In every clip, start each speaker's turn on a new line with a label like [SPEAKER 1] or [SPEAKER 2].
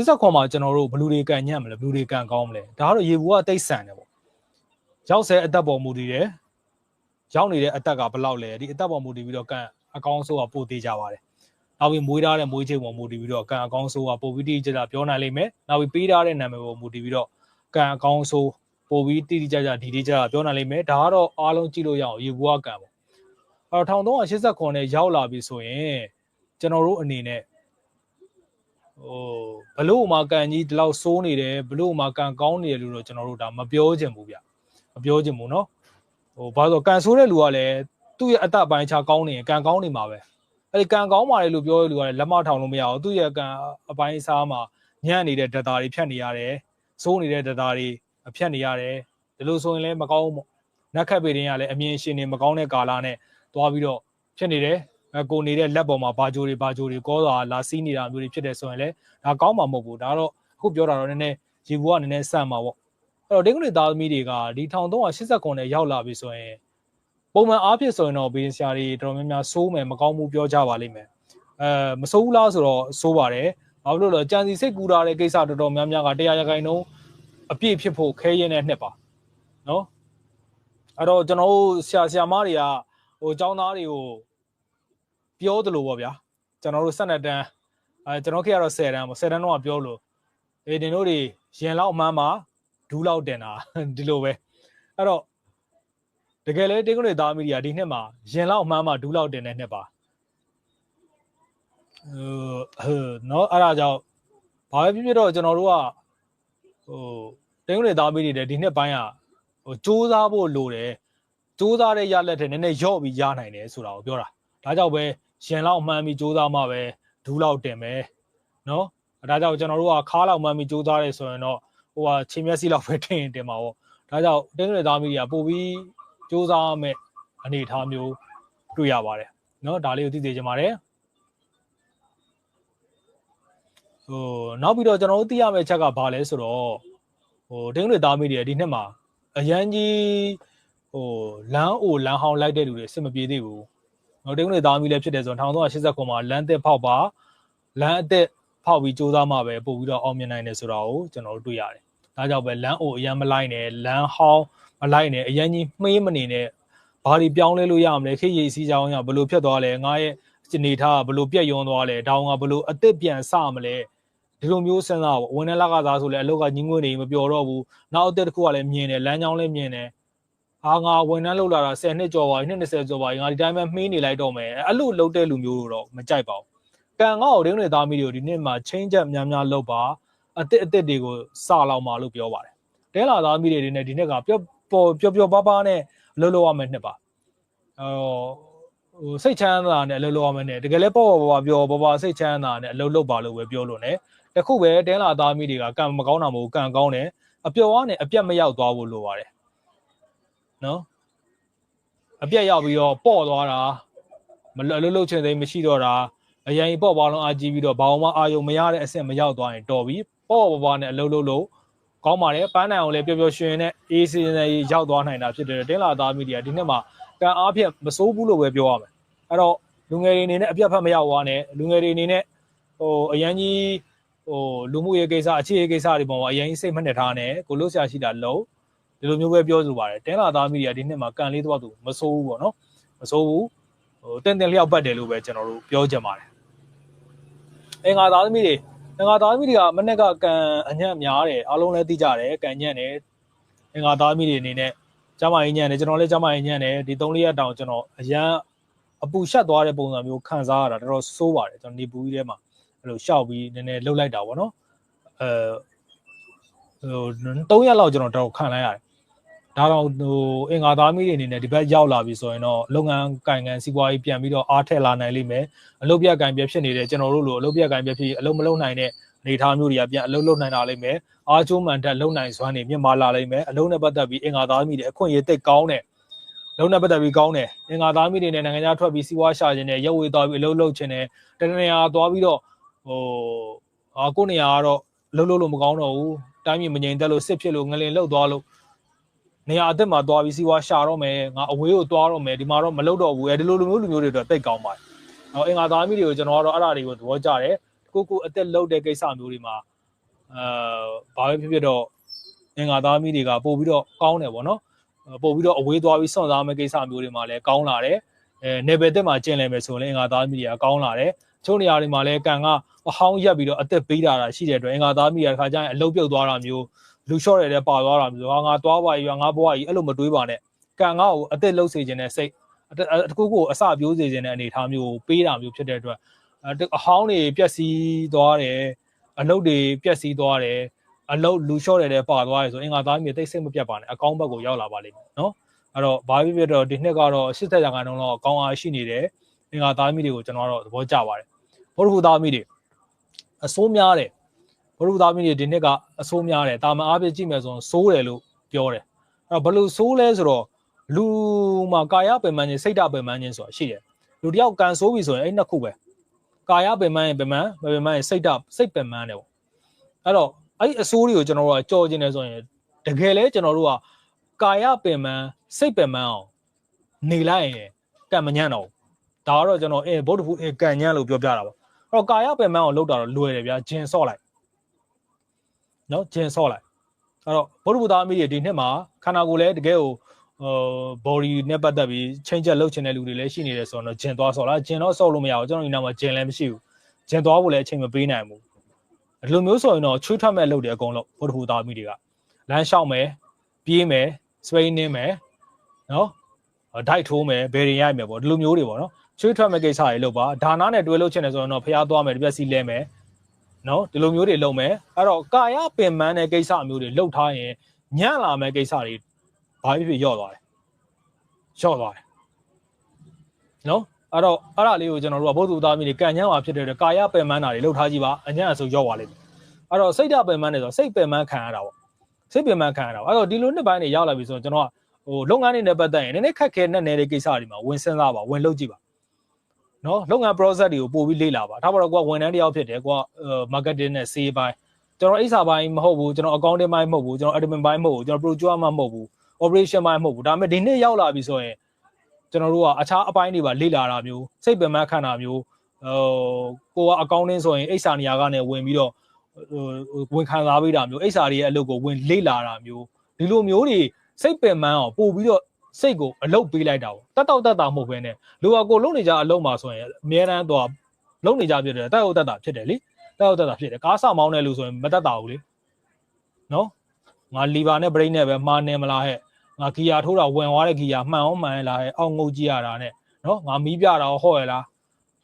[SPEAKER 1] 80ခွန်မှာကျွန်တော်တို့ဘလူတွေကန်ညံ့မလဲဘလူတွေကန်ကောင်းမလဲဒါကတော့ရေဘူးကတိတ်ဆန်တယ်ပေါ့ရောက်ဆဲအသက်ပေါ်မူတည်တယ်ရောက်နေတဲ့အသက်ကဘယ်လောက်လဲဒီအသက်ပေါ်မူတည်ပြီးတော့ကန်အကောင်းဆုံးကပိုသေးကြပါတယ်နောက်ပြီးမွေးထားတဲ့မွေးချိန်ပေါ်မူတည်ပြီးတော့ကန်အကောင်းဆုံးကပိုပြီးတိတိကျကျပြောနိုင်လိမ့်မယ်နောက်ပြီးပေးထားတဲ့နာမည်ပေါ်မူတည်ပြီးတော့ကန်အကောင်းဆုံးပိုပြီးတိတိကျကျဒီတိကျကျပြောနိုင်လိမ့်မယ်ဒါကတော့အားလုံးကြည့်လို့ရအောင်ရေဘူးကကန်ပေါ့အဲ့တော့1389နဲ့ရောက်လာပြီဆိုရင်ကျွန်တော်တို့အနေနဲ့ ဟိုဘလို့မှာကန်ကြီးဒီလောက်စိုးနေတယ်ဘလို့မှာကန်ကောင်းနေတယ်လို့တော့ကျွန်တော်တို့ဒါမပြောချင်ဘူးဗျမပြောချင်ဘူးเนาะဟိုဘာလို့ကန်ဆိုးတဲ့လူကလည်းသူ့ရဲ့အသက်ပိုင်းခြားကောင်းနေရင်ကန်ကောင်းနေမှာပဲအဲ့ဒီကန်ကောင်းပါလေလို့ပြောရလူကလည်းလက်မထောင်လို့မရဘူးသူ့ရဲ့ကန်အပိုင်းစားမှာညံ့နေတဲ့ data တွေဖြတ်နေရတယ်စိုးနေတဲ့ data တွေဖြတ်နေရတယ်ဒီလိုဆိုရင်လည်းမကောင်းဘူးနက်ခတ်ပေတင်ကလည်းအမြင်ရှင်နေမကောင်းတဲ့ကာလနဲ့သွားပြီးတော့ဖြစ်နေတယ်အ ကိုနေတဲ့လက်ပေါ်မှာဘာဂျိုတွေဘာဂျိုတွေကောတာလာစီးနေတာမျိုးတွေဖြစ်တယ်ဆိုရင်လည်းဒါကောင်းမှာမဟုတ်ဘူးဒါတော့အခုပြောတာတော့နည်းနည်းရေဘူးကနည်းနည်းဆန့်မှာပေါ့အဲ့တော့ဒိန်းကုနေသားသမီးတွေကဒီ1389နဲ့ရောက်လာပြီဆိုရင်ပုံမှန်အားဖြင့်ဆိုရင်တော့ဘေးဆရာတွေတော်တော်များများစိုးမယ်မကောင်းဘူးပြောကြပါလိမ့်မယ်အဲမစိုးဘူးလားဆိုတော့စိုးပါတယ်ဘာလို့လဲကြံစီစိတ်ကူတာတဲ့ကိစ္စတော်တော်များများကတရားရခိုင်နှုန်းအပြည့်ဖြစ်ဖို့ခဲရင်တဲ့နှစ်ပါနော်အဲ့တော့ကျွန်တော်တို့ဆရာဆရာမတွေကဟိုចောင်းသားတွေကို ပြောသလိုပေါ့ဗျာကျွန်တော်တို့12တန်းအဲကျွန်တော်ခေတ်ကတော့10တန်းပေါ့10တန်းတော့ပြောလို့အေးတင်တို့တွေရင်လောက်မှန်းမှာဒူးလောက်တင်တာဒီလိုပဲအဲ့တော့တကယ်လဲတင်းကုနေသားမီဒီယာဒီနှစ်မှာရင်လောက်မှန်းမှာဒူးလောက်တင်တဲ့နှစ်ပါဟိုဟိုနော်အဲ့ဒါကြောင့်ဘာပဲဖြစ်ဖြစ်တော့ကျွန်တော်တို့ကဟိုတင်းကုနေသားမီဒီယာဒီနှစ်ပိုင်းကဟိုစူးစမ်းဖို့လိုတယ်စူးစမ်းတဲ့ရလက်တဲ့နည်းနည်းရော့ပြီးရနိုင်တယ်ဆိုတာကိုပြောတာဒါကြောင့်ပဲ ရင်လောက်မှန်းပြီးစူးစမ်းမှပဲဒူးလောက်တင်မယ်နော်ဒါကြောင့်ကျွန်တော်တို့ကခါလောက်မှန်းပြီးစူးစမ်းရဲဆိုရင်တော့ဟိုကချိန်မျက်စိလောက်ပဲတင်တင်မှာပေါ့ဒါကြောင့်တင်းတွေသားမီတွေကပို့ပြီးစူးစမ်းမဲ့အနေအထားမျိုးတွေ့ရပါတယ်နော်ဒါလေးကိုသိစေချင်ပါတယ်ဟိုနောက်ပြီးတော့ကျွန်တော်တို့သိရမယ့်ချက်ကဘာလဲဆိုတော့ဟိုတင်းတွေသားမီတွေဒီနှစ်မှာအရန်ကြီးဟိုလမ်းအိုလမ်းဟောင်းလိုက်တဲ့လူတွေစစ်မပြေသေးဘူး နော်တင်းတွေသားမီလည်းဖြစ်တယ်ဆိုတော့1389မှာလမ်းသက်ဖောက်ပါလမ်းအသက်ဖောက်ပြီးစူးစမ်းမှပဲပို့ပြီးတော့အောင်မြင်နိုင်တယ်ဆိုတာကိုကျွန်တော်တို့တွေ့ရတယ်ဒါကြောင့်ပဲလမ်းအိုအရန်မလိုက်နဲ့လမ်းဟောင်းမလိုက်နဲ့အရန်ကြီးမှေးမနေနဲ့ဘာတွေပြောင်းလဲလို့ရမလဲခေတ်ရည်စီးကြောင်းကဘယ်လိုဖြစ်သွားလဲငါရဲ့အနေထားကဘယ်လိုပြက်ယွန်းသွားလဲတောင်းကဘယ်လိုအသက်ပြန်စမလဲဒီလိုမျိုးစဉ်းစားပေါ့ဝင်နေလကသားဆိုလဲအလောက်ကညင်းငွေနေမပျော်တော့ဘူးနောက်အသက်တစ်ခုကလည်းမြင်တယ်လမ်းကြောင်းလည်းမြင်တယ် အာငါဝန်ထမ်းလုပ်လာတာ10နှစ်ကျော်ပါပြီနှစ်20ကျော်ပါပြီငါဒီတိုင်းပဲမှီးနေလိုက်တော့မယ်အဲ့လိုလုပ်တဲ့လူမျိုးတော့မကြိုက်ပါဘူးကံငါ့ကိုဒင်းတွေသားမီတွေကိုဒီနေ့မှာချင်းချက်များများလုပ်ပါအစ်စ်အစ်စ်တွေကိုစလောက်มาလို့ပြောပါတယ်တဲလာသားမီတွေဒီနေ့ဒီနေ့ကပျော့ပေါ်ပျော်ပျော်ပါးပါးနဲ့လှုပ်လှုပ်ရမယ်နှစ်ပါဟိုဟိုစိတ်ချမ်းသာနဲ့အလုပ်လုပ်ရမယ်နဲ့တကယ်လဲပေါ့ပေါ့ပါပြောပါပါစိတ်ချမ်းသာနဲ့အလုပ်လုပ်ပါလို့ပဲပြောလို့ ਨੇ တခုပဲတဲလာသားမီတွေကကံမကောင်းတာမဟုတ်ကံကောင်းတယ်အပျော်ကနေအပြတ်မရောက်သွားဖို့လိုပါတယ် နော်အပြတ်ရောက်ပြီးတော့ပေါ့သွားတာမလှုပ်လှုပ်ချင်သိမရှိတော့တာအရင်ပေါ့ပါလုံးအားကြီးပြီးတော့ဘာမှအာယုံမရတဲ့အဆင့်မရောက်သွားရင်တော်ပြီပေါ့ပေါ့ပါနဲ့အလုပ်လုပ်လို့ကောင်းပါတယ်ပန်းနိုင်အောင်လည်းပျော်ပျော်ရွှင်နဲ့အေးစင်းနေရောက်သွားနိုင်တာဖြစ်တယ်တင်းလာသားမီဒီယာဒီနှစ်မှာကံအားဖြင့်မစိုးဘူးလို့ပဲပြောရမယ်အဲ့တော့လူငယ်တွေအနေနဲ့အပြတ်ဖက်မရောက်သွားနဲ့လူငယ်တွေအနေနဲ့ဟိုအရန်ကြီးဟိုလူမှုရေးကိစ္စအခြေရေးကိစ္စတွေပေါ်မှာအရင်စိတ်မနှက်ထားနဲ့ကိုလို့ဆရာရှိတာလုံး ဒီလိုမျိုးပဲပြောဆိုပါတယ်တင်းလာသားမီဒီယာဒီနှစ်မှာကန်လေးတော့သူမစိုးဘူးပေါ့နော်မစိုးဘူးဟိုတင်းတင်းလျောက်ပတ်တယ်လို့ပဲကျွန်တော်တို့ပြောကြပါတယ်အင်္ဂါသားသမီးတွေအင်္ဂါသားသမီးတွေကမနေ့ကကန်အညံ့များတယ်အားလုံးလည်းသိကြတယ်ကန်ညံ့တယ်အင်္ဂါသားသမီးတွေအနေနဲ့ကျမကြီးညံ့တယ်ကျွန်တော်လည်းကျမကြီးညံ့တယ်ဒီ3-4ရက်တောင်ကျွန်တော်အရန်အပူရှက်သွားတဲ့ပုံစံမျိုးခံစားရတာတော်တော်စိုးပါတယ်ကျွန်တော်နေပူကြီးထဲမှာအဲ့လိုရှောက်ပြီးနည်းနည်းလှုပ်လိုက်တာပေါ့နော်အဲဟို3ရက်လောက်ကျွန်တော်တော့ခံလိုက်ရတယ် ဒါတော့ဟိုအင်္ဂါသားမိတွေအနေနဲ့ဒီဘက်ရောက်လာပြီဆိုရင်တော့လုပ်ငန်းကင်ကန်စီးပွားရေးပြန်ပြီးတော့အားထက်လာနိုင်လိမ့်မယ်အလုပ်ပြက်ကင်ပြက်ဖြစ်နေတဲ့ကျွန်တော်တို့လိုအလုပ်ပြက်ကင်ပြက်ဖြစ်အလုပ်မလုပ်နိုင်တဲ့အနေအထားမျိုးတွေကပြန်အလုပ်လုပ်နိုင်တာလိမ့်မယ်အားကျိုးမှန်တက်လုပ်နိုင်စွမ်းတွေမြင့်မားလာလိမ့်မယ်အလုပ်နဲ့ပတ်သက်ပြီးအင်္ဂါသားမိတွေအခွင့်အရေးတိတ်ကောင်းတဲ့လုံးနဲ့ပတ်သက်ပြီးကောင်းတယ်အင်္ဂါသားမိတွေနဲ့နိုင်ငံခြားထွက်ပြီးစီးပွားရှာခြင်းနဲ့ရုပ်ဝေသွားပြီးအလုပ်လုပ်ခြင်းနဲ့တနင်္လာသွားပြီးတော့ဟိုအာကိုနေရာကတော့လှုပ်လှုပ်လို့မကောင်းတော့ဘူးတိုင်းပြည်မငြိမ်သက်လို့စစ်ဖြစ်လို့ငလင်လှုပ်သွားလို့ နေရာအသက်မှာသွားပြီးစီးပွားရှာတော့မယ်ငါအဝေးကိုသွားတော့မယ်ဒီမှာတော့မလုပ်တော့ဘူးအဲဒီလိုလိုမျိုးလူမျိုးတွေတော့တိတ်ကောင်းပါတယ်ဟောအင်္ဂါသားမိတွေကိုကျွန်တော်ကတော့အဲ့ဒါတွေကိုသဘောကျတယ်ကိုကိုအသက်လှုပ်တဲ့ကိစ္စမျိုးတွေမှာဘာပဲဖြစ်ဖြစ်တော့အင်္ဂါသားမီးတွေကပို့ပြီးတော့ကောင်းတယ်ပေါ့နော်ပို့ပြီးတော့အဝေးသွားပြီးစွန့်စားမယ့်ကိစ္စမျိုးတွေမှာလည်းကောင်းလာတယ်အဲနေပယ်တက်မှာကျင်လည်မယ်ဆိုရင်အင်္ဂါသားမီးတွေကကောင်းလာတယ်ချို့နေရာတွေမှာလည်းကန်ကအဟောင်းရက်ပြီးတော့အသက်ပေးတာတာရှိတဲ့အတွက်အင်္ဂါသားမီးရခါကျရင်အလုတ်ပြုတ်သွားတာမျိုး လူလျှော့ရတဲ့ပါသွားတာမျိုးဟာငါသွားပါရွာငါဘွားကြီးအဲ့လိုမတွေးပါနဲ့ကန်ကကိုအသက်လှုပ်စေခြင်းနဲ့စိတ်တကူကိုအစပြိုးစေခြင်းနဲ့အနေအထားမျိုးပေးတာမျိုးဖြစ်တဲ့အတွက်အဟောင်းတွေပျက်စီးသွားတယ်အလုတ်တွေပျက်စီးသွားတယ်အလုတ်လူလျှော့ရတဲ့ပါသွားတယ်ဆိုအင်္ဂါသားမီးတိတ်စိတ်မပြတ်ပါနဲ့အကောင်းဘက်ကိုရောက်လာပါလိမ့်မယ်နော်အဲ့တော့ဘာဖြစ်ဖြစ်တော့ဒီနှစ်ကတော့80ရာခိုင်နှုန်းတော့အကောင်းအားရှိနေတယ်အင်္ဂါသားမီးတွေကိုကျွန်တော်တော့သဘောကျပါတယ်ဘုရုသားမီးတွေအစိုးများတယ် ဘုရုသားမီးတွေဒီနှစ်ကအစိုးများတယ်တာမန်အားဖြင့်ကြည့်မယ်ဆိုရင်စိုးတယ်လို့ပြောတယ်အဲ့တော့ဘယ်လိုစိုးလဲဆိုတော့လူမှာကာယပင်ပန်းခြင်းစိတ်ဓာတ်ပင်ပန်းခြင်းဆိုတာရှိတယ်လူတယောက်ကန်ဆိုးပြီဆိုရင်အဲ့နှစ်ခုပဲကာယပင်ပန်းရင်ပင်ပန်းပင်ပန်းရင်စိတ်ဓာတ်စိတ်ပင်ပန်းတယ်ပေါ့အဲ့တော့အဲ့အဆိုးတွေကိုကျွန်တော်တို့ကကြော်ခြင်းနေဆိုရင်တကယ်လဲကျွန်တော်တို့ကကာယပင်ပန်းစိတ်ပင်ပန်းအောင်နေလိုက်ရင်ကံမညံ့တော့ဒါကတော့ကျွန်တော်အဲဗုဒ္ဓဖူအဲကံညံ့လို့ပြောပြတာပါအဲ့တော့ကာယပင်ပန်းအောင်လုပ်တာတော့လွယ်တယ်ဗျာဂျင်ဆော့လိုက် နော်ဂျင်ဆော့လိုက်အဲ့တော့ဗုဒ္ဓဘုရားအမိတွေဒီနှစ်မှာခန္ဓာကိုယ်လည်းတကယ်ကိုဟို body နဲ့ပတ်သက်ပြီး change လုပ်ချင်တဲ့လူတွေလည်းရှိနေတယ်ဆိုတော့ဂျင်သွားဆော့လားဂျင်တော့ဆော့လို့မရဘူးကျွန်တော်ဒီနောက်မှာဂျင်လည်းမရှိဘူးဂျင်သွားဖို့လည်းအချိန်မပေးနိုင်ဘူးဒီလိုမျိုးဆိုရင်တော့ချွေးထွက်မဲ့လုပ်တယ်အကုန်လုံးဗုဒ္ဓဘုရားအမိတွေကလမ်းလျှောက်မယ်ပြေးမယ်စပိန်နင်းမယ်နော်ဒိုက်ထိုးမယ်ဘယ်ရင်ရိုက်မယ်ပေါ့ဒီလိုမျိုးတွေပေါ့နော်ချွေးထွက်မဲ့ကိစ္စတွေလုပ်ပါဒါနာနဲ့တွဲလုပ်ချင်တယ်ဆိုရင်တော့ဖျားသွားမယ်ဒီပြက်စီလဲမယ် နော်ဒီလိုမျိုးတွေလုပ်မယ်အဲ့တော့ကာယပင်ပန်းတဲ့ကိစ္စမျိုးတွေလုပ်ထားရင်ညံ့လာမဲ့ကိစ္စတွေဘာဖြစ်ဖြစ်ရော့သွားတယ်ရော့သွားတယ်နော်အဲ့တော့အဲ့ဒါလေးကိုကျွန်တော်တို့ကဘုသူသားမီးတွေကန်ညံ့မှာဖြစ်တဲ့အတွက်ကာယပင်ပန်းတာတွေလုပ်ထားကြည့်ပါအညံ့အဆိုရော့သွားလိမ့်မယ်အဲ့တော့စိတ်ဓာတ်ပင်ပန်းတယ်ဆိုတော့စိတ်ပင်ပန်းခံရတာပေါ့စိတ်ပင်ပန်းခံရတာပေါ့အဲ့တော့ဒီလိုနှစ်ပိုင်းတွေရောက်လာပြီဆိုတော့ကျွန်တော်ကဟိုလုပ်ငန်းတွေနဲ့ပတ်သက်ရင်နည်းနည်းခက်ခဲနဲ့နေတဲ့ကိစ္စတွေမှာဝင်စဉ်းစားပါဝင်လုပ်ကြည့်ပါ နော်လုပ်ငန်း process တွေကိုပို့ပြီးလေ့လာပါဒါမှတော့ကိုကဝန်ထမ်းတယောက်ဖြစ်တယ်ကိုက marketing နဲ့ sales ပိုင်းကျွန်တော်အိစာပိုင်းမဟုတ်ဘူးကျွန်တော် accounting ပိုင်းမဟုတ်ဘူးကျွန်တော် admin ပိုင်းမဟုတ်ဘူးကျွန်တော် procurement မဟုတ်ဘူး operation ပိုင်းမဟုတ်ဘူးဒါပေမဲ့ဒီနေ့ရောက်လာပြီဆိုရင်ကျွန်တော်တို့ကအခြားအပိုင်းတွေပါလေ့လာတာမျိုးစိတ်ပင်ပန်းခံတာမျိုးဟိုကိုက accounting ဆိုရင်အိစာနေရာကနေဝင်ပြီးတော့ဟိုဝင်ခံစားပေးတာမျိုးအိစာတွေရဲ့အလုပ်ကိုဝင်လေ့လာတာမျိုးဒီလိုမျိုးတွေစိတ်ပင်ပန်းအောင်ပို့ပြီးတော့ စိတ်ကိုအလုတ်ပေးလိုက်တာပေါ့တတ်တော့တတ်တာမဟုတ်ဘဲနဲ့လူကကိုလုံနေကြအလုံးမှာဆိုရင်အများတန်းတော့လုံနေကြဖြစ်တယ်တက်ဟုတ်တတ်တာဖြစ်တယ်လေတက်ဟုတ်တတ်တာဖြစ်တယ်ကားဆမောင်းတဲ့လူဆိုရင်မတတ်တာဘူးလေနော်ငါလီဗာနဲ့ဘရိတ်နဲ့ပဲမှားနေမလားဟဲ့ငါဂီယာထိုးတာဝင်သွားတဲ့ဂီယာမှန်အောင်မှန်လားဟဲ့အောက်ငုတ်ကြည့်ရတာနဲ့နော်ငါမီးပြတာဟော့ရလား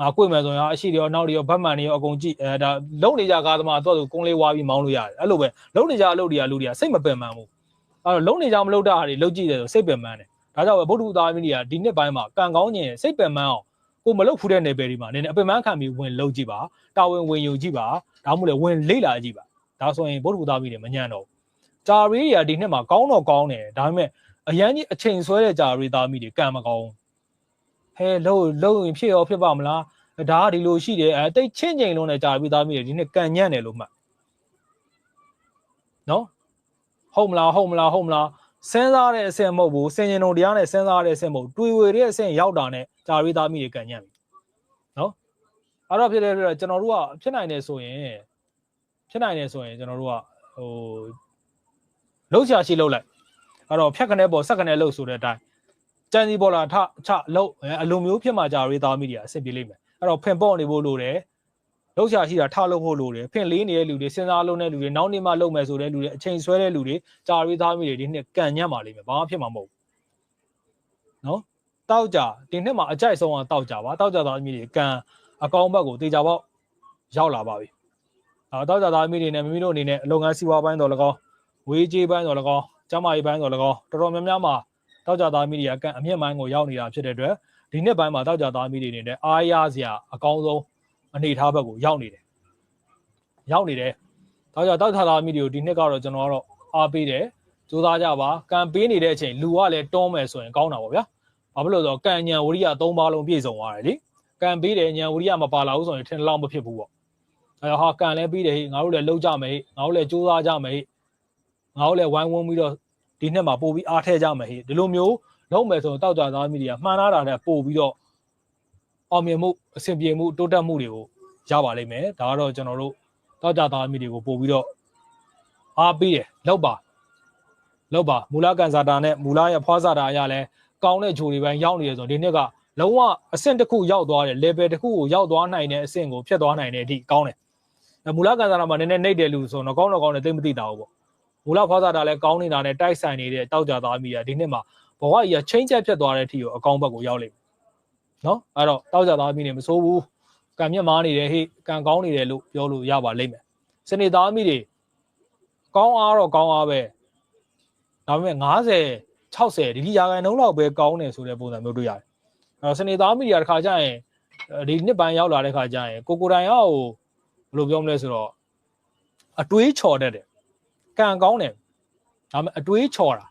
[SPEAKER 1] ငါကိုယ်မယ်ဆိုရင်အရှိတွေရောနောက်တွေရောဘတ်မှန်တွေရောအကုန်ကြည့်အဲဒါလုံနေကြကားသမားတော့ကုန်းလေးဝါပြီးမောင်းလို့ရတယ်အဲ့လိုပဲလုံနေကြအလုပ်တွေကလူတွေကစိတ်မပင်ပန်းဘူးအဲ့တော့လုံနေကြမလုပ်တာတွေလုပ်ကြည့်တယ်ဆိုစိတ်ပင်ပန်းတယ် ဒါကြောင့်ပဲဗုဒ္ဓဦးသားမင်းကြီးကဒီနှစ်ပိုင်းမှာကံကောင်းခြင်းစိတ်ပင်ပန်းအောင်ကိုမလုပ်ဖူးတဲ့နယ်ပယ်ဒီမှာနည်းနည်းအပင်ပန်းခံပြီးဝင်လုပ်ကြည့်ပါတာဝန်ဝင်ယူကြည့်ပါဒါမှမဟုတ်လေဝင်လေ့လာကြည့်ပါဒါဆိုရင်ဗုဒ္ဓဦးသားမင်းတွေမညံ့တော့ဘူးဂျာရီတွေကဒီနှစ်မှာကောင်းတော့ကောင်းတယ်ဒါပေမဲ့အရန်ကြီးအချိန်ဆွဲတဲ့ဂျာရီသားမင်းတွေကံမကောင်းဟဲလို့လို့ရင်ဖြစ်ရောဖြစ်ပါမလားဒါကဒီလိုရှိတယ်အဲတိတ်ချင်းချင်းလုံးနဲ့ဂျာရီသားမင်းတွေဒီနှစ်ကံညံ့တယ်လို့မှတ်နော်ဟုတ်မလားဟုတ်မလားဟုတ်မလား စဉ်းစားတဲ့အဆင့်မဟုတ်ဘူးစင်ရင်တို့တရားနဲ့စဉ်းစားတဲ့အဆင့်မဟုတ်တွေးဝေတဲ့အဆင့်ရောက်တာနဲ့ဂျာရီသားမိတွေကန်ညံ့ပြီနော်အဲ့တော့ဖြစ်တဲ့အတွက်ကျွန်တော်တို့ကဖြစ်နိုင်တယ်ဆိုရင်ဖြစ်နိုင်တယ်ဆိုရင်ကျွန်တော်တို့ကဟိုလှုပ်ရှားရှိလှုပ်လိုက်အဲ့တော့ဖြတ်ခနဲ့ပေါ်ဆက်ခနဲ့လှုပ်ဆိုတဲ့အတိုင်းကြံစီပေါ်လာထချလှုပ်အလိုမျိုးဖြစ်မှဂျာရီသားမိတွေအဆင်ပြေလိမ့်မယ်အဲ့တော့ဖင်ပေါ့နေဖို့လိုတယ် လှုပ်ရှားရှိတာထလုပ်ဖို့လိုတယ်ဖင်လေးနေတဲ့လူတွေစဉ်းစားလုံးတဲ့လူတွေနောက်နေ့မှလုပ်မယ်ဆိုတဲ့လူတွေအချိန်ဆွဲတဲ့လူတွေကြာရီသားမိတွေဒီနှစ်ကန်ညံ့ပါလိမ့်မယ်ဘာမှဖြစ်မှာမဟုတ်ဘူးနော်တောက်ကြဒီနှစ်မှာအကြိုက်ဆုံးအောင်တောက်ကြပါတောက်ကြသားမိတွေကန်အကောင်ဘက်ကိုတေချာပေါက်ရောက်လာပါပြီအဲတောက်ကြသားမိတွေနဲ့မိမိတို့အနေနဲ့အလုပ်ငန်းစီးပွားပိုင်းတော်၎င်းဝေးကြေးပိုင်းတော်၎င်းကျမကြီးပိုင်းတော်၎င်းတော်တော်များများမှာတောက်ကြသားမိတွေကကန်အမြင့်ပိုင်းကိုရောက်နေတာဖြစ်တဲ့အတွက်ဒီနှစ်ပိုင်းမှာတောက်ကြသားမိတွေအနေနဲ့အားရစရာအကောင်းဆုံး အနေထားဘက်ကိုရောက်နေတယ်ရောက်နေတယ်ဒါကြောင့်တောက်ထားသားမိတွေကိုဒီနှစ်ကတော့ကျွန်တော်ကတော့အားပေးတယ်စူးစမ်းကြပါကံပေးနေတဲ့အချိန်လူကလည်းတွန်းမယ်ဆိုရင်ကောင်းတာပေါ့ဗျာဘာဖြစ်လို့လဲဆိုတော့ကံညံဝရိယ၃ပါးလုံးပြည့်စုံသွားတယ်လေကံပေးတယ်ညံဝရိယမပါလာဘူးဆိုရင်ထင်လောက်မဖြစ်ဘူးပေါ့အဲတော့ဟာကံလည်းပြီးတယ်ဟိငါတို့လည်းလှုပ်ကြမယ်ဟိငါတို့လည်းစူးစမ်းကြမယ်ဟိငါတို့လည်းဝိုင်းဝန်းပြီးတော့ဒီနှစ်မှာပို့ပြီးအားထည့်ကြမယ်ဟိဒီလိုမျိုးလုံးမယ်ဆိုရင်တောက်ကြသားမိတွေကမှန်လာတာနဲ့ပို့ပြီးတော့ အောင်မြင်မှုအဆင်ပြေမှုတိုးတက်မှုတွေကိုရပါလိမ့်မယ်ဒါကတော့ကျွန်တော်တို့တောက်ကြသားမိတွေကိုပို့ပြီးတော့အားပေးတယ်လောက်ပါလောက်ပါမူလကန်စာတာနဲ့မူလရဲ့ဖွားစာတာအရလဲကောင်းတဲ့ဂျိုတွေပိုင်းရောက်နေတယ်ဆိုတော့ဒီနှစ်ကလုံးဝအဆင့်တစ်ခုရောက်သွားတယ် level တစ်ခုကိုရောက်သွားနိုင်တဲ့အဆင့်ကိုဖြတ်သွားနိုင်တဲ့အထိကောင်းတယ်အဲမူလကန်စာတာမှာနည်းနည်းနှိပ်တယ်လို့ဆိုတော့ကောင်းတော့ကောင်းတယ်သိမသိတာဘူးပေါ့မူလဖွားစာတာလဲကောင်းနေတာနဲ့တိုက်ဆိုင်နေတဲ့တောက်ကြသားမိတာဒီနှစ်မှာဘဝကြီးကချင်းချက်ဖြတ်သွားတဲ့အထိကိုအကောင်းဘက်ကိုရောက်လိမ့်မယ် နော်အဲ့တော့တောက်ကြသားမိနေမစိုးဘူးကံမြတ်မားနေတယ်ဟေ့ကံကောင်းနေတယ်လို့ပြောလို့ရပါလိမ့်မယ်စနေသားမိတွေကောင်းအားတော့ကောင်းအားပဲဒါပေမဲ့90 60ဒီဒီရာခိုင်နှုန်းလောက်ပဲကောင်းတယ်ဆိုတဲ့ပုံစံမျိုးတွေ့ရတယ်အဲတော့စနေသားမီဒီယာတစ်ခါကျရင်ဒီနှစ်ပိုင်းရောက်လာတဲ့ခါကျရင်ကိုကိုတိုင်ရောဘယ်လိုပြောမလဲဆိုတော့အတွေးချော်တတ်တယ်ကံကောင်းတယ်ဒါပေမဲ့အတွေးချော်တာ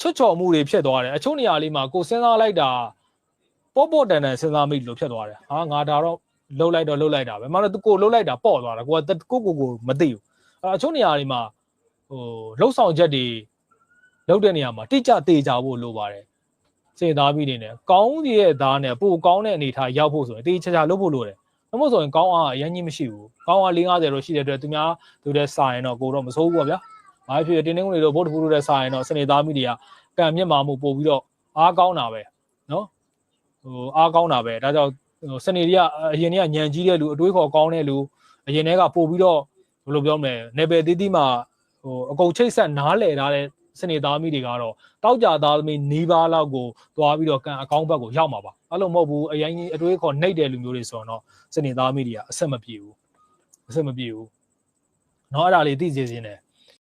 [SPEAKER 1] ချွတ်ချော်မှုတွေဖြစ်သွားတယ်အချို့နေရာလေးမှာကိုစဉ်းစားလိုက်တာပေါ့ပေါ့တန်တန်စဉ်းစားမိလို့ဖြစ်သွားတယ်ဟာငါဒါတော့လှုပ်လိုက်တော့လှုပ်လိုက်တာပဲမဟုတ်တော့ကိုလှုပ်လိုက်တာပေါ့သွားတာကိုကကိုကိုကိုမသိဘူးအဲအချို့နေရာတွေမှာဟိုလှုပ်ဆောင်ချက်တွေလှုပ်တဲ့နေရာမှာတိကျတေချာဖို့လိုပါတယ်စေသားပြီးနေတယ်ကောင်းကြီးရဲ့သားနဲ့ပိုကောင်းတဲ့အနေထားရောက်ဖို့ဆိုရင်တေချာချာလှုပ်ဖို့လိုတယ်မဟုတ်ဆိုရင်ကောင်းအားအရင်ကြီးမရှိဘူးကောင်းအား450တော့ရှိတဲ့အတွက်သူများသူတဲ့စာရင်တော့ကိုတော့မစိုးဘူးပေါ့ဗျာ ဘာဖြစ်ဖြစ်တင်းတင်းတွေတော့ဗုဒ္ဓဖူးတို့တဲ့စာရင်တော့စနေသားမိတွေကကံမြင့်မာမှုပို့ပြီးတော့အားကောင်းတာပဲနော်ဟိုအားကောင်းတာပဲဒါကြောင့်ဟိုစနေတွေကအရင်တွေကညံကြီးတဲ့လူအတွေးခေါ်ကောင်းတဲ့လူအရင်တွေကပို့ပြီးတော့ဘယ်လိုပြောမလဲနေပယ်တီးတီးမှာဟိုအကုန်ချိတ်ဆက်နားလည်ထားတဲ့စနေသားမိတွေကတော့တောက်ကြသားသမီးနီးပါးလောက်ကိုသွားပြီးတော့ကံအကောင်းဘက်ကိုရောက်မှာပါအဲ့လိုမဟုတ်ဘူးအရင်ကြီးအတွေးခေါ်နှိပ်တဲ့လူမျိုးတွေဆိုတော့စနေသားမိတွေကအဆက်မပြေဘူးအဆက်မပြေဘူးเนาะအဲ့ဒါလေးသိစေခြင်းတယ်